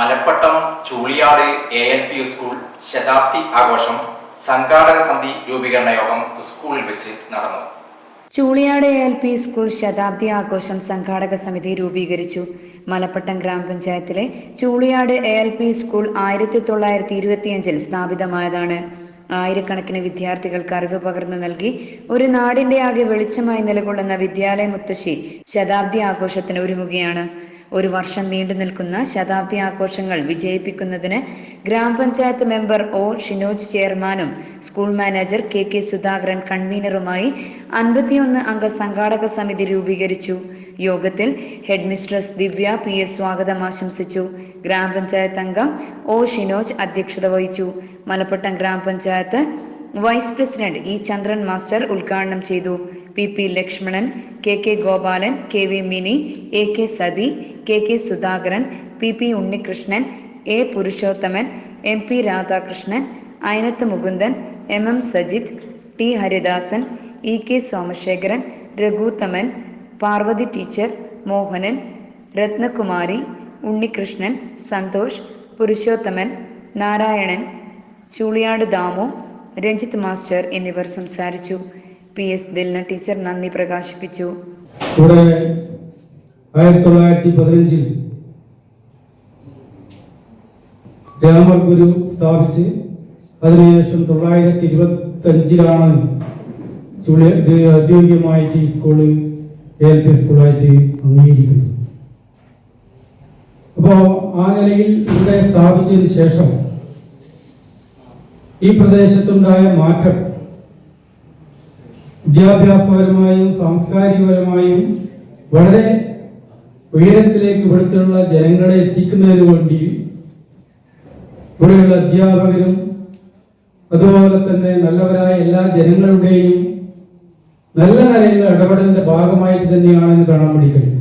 Malappattam Chooliyad A L P school ശതാബ്ദി ആഘോഷം സംഘാടക സമിതി രൂപീകരണ യോഗം സ്കൂളിൽ വെച്ച് നടന്നു. Chooliyad A L P school ശതാബ്ദി ആഘോഷം സംഘാടക സമിതി രൂപീകരിച്ചു. മലപ്പട്ടം ഗ്രാമപഞ്ചായത്തിലെ Chooliyad A L P school ആയിരത്തി തൊള്ളായിരത്തി ഇരുപത്തിയഞ്ചിൽ സ്ഥാപിതമായതാണ്. ആയിരക്കണക്കിന് വിദ്യാർത്ഥികൾക്ക് അറിവ് പകർന്നു നൽകി ഒരു നാടിന്റെ ആകെ വെളിച്ചമായി നിലകൊള്ളുന്ന വിദ്യാലയ മുത്തശ്ശി ശതാബ്ദി ആഘോഷത്തിന് ഒരുങ്ങുകയാണ്. ഒരു വർഷം നീണ്ടു നിൽക്കുന്ന ശതാബ്ദി ആഘോഷങ്ങൾ വിജയിപ്പിക്കുന്നതിന് ഗ്രാമപഞ്ചായത്ത് മെമ്പർ ഒ ഷിനോജ് ചെയർമാനും school manager K K Sudhakaran കൺവീനറുമായി അൻപത്തിയൊന്ന് അംഗ സംഘാടക സമിതി രൂപീകരിച്ചു. യോഗത്തിൽ head mistress Divya P S സ്വാഗതം ആശംസിച്ചു. ഗ്രാമപഞ്ചായത്ത് അംഗം ഒ ഷിനോജ് അധ്യക്ഷത വഹിച്ചു. മലപ്പട്ടം ഗ്രാമപഞ്ചായത്ത് vice president E Chandran master ഉദ്ഘാടനം ചെയ്തു. P P Lakshmanan K K Gopalan K V Mini A K Sathi K K Sudhakaran P P Unnikrishnan A Purushothaman M P Radhakrishnan Ayanath Mukundan M M Sajith T Haridasan E K Somasekharan Raghuthaman Parvathi teacher Mohanan Rathnakumari Unnikrishnan Santhosh Purushothaman Narayanan Chooliyad Damu Ranjith master എന്നിവർ സംസാരിച്ചു. P S Dilna teacher നന്ദി പ്രകാശിപ്പിച്ചു. ഇവിടെ ആയിരത്തി തൊള്ളായിരത്തി പതിനഞ്ചിൽ രാമർ ഗുരു സ്ഥാപിച്ച് അതിനുശേഷം തൊള്ളായിരത്തി ഇരുപത്തി അഞ്ചിലാണ് ഔദ്യോഗികമായിട്ട് ഈ സ്കൂൾ എൽ പി സ്കൂളായിട്ട് അംഗീകരിക്കുന്നത്. അപ്പോ ആ നിലയിൽ ഇവിടെ സ്ഥാപിച്ചതിന് ശേഷം ഈ പ്രദേശത്തുണ്ടായ മാറ്റം വിദ്യാഭ്യാസപരമായും സാംസ്കാരികപരമായും വളരെ ഉയരത്തിലേക്ക് ഇവിടുത്തെയുള്ള ജനങ്ങളെ എത്തിക്കുന്നതിന് വേണ്ടി ഇവിടെയുള്ള അധ്യാപകരും അതുപോലെ തന്നെ നല്ലവരായ എല്ലാ ജനങ്ങളുടെയും നല്ല നിലയിലുള്ള ഇടപെടലിന്റെ ഭാഗമായിട്ട് തന്നെയാണെന്ന് കാണാൻ വേണ്ടി കഴിയും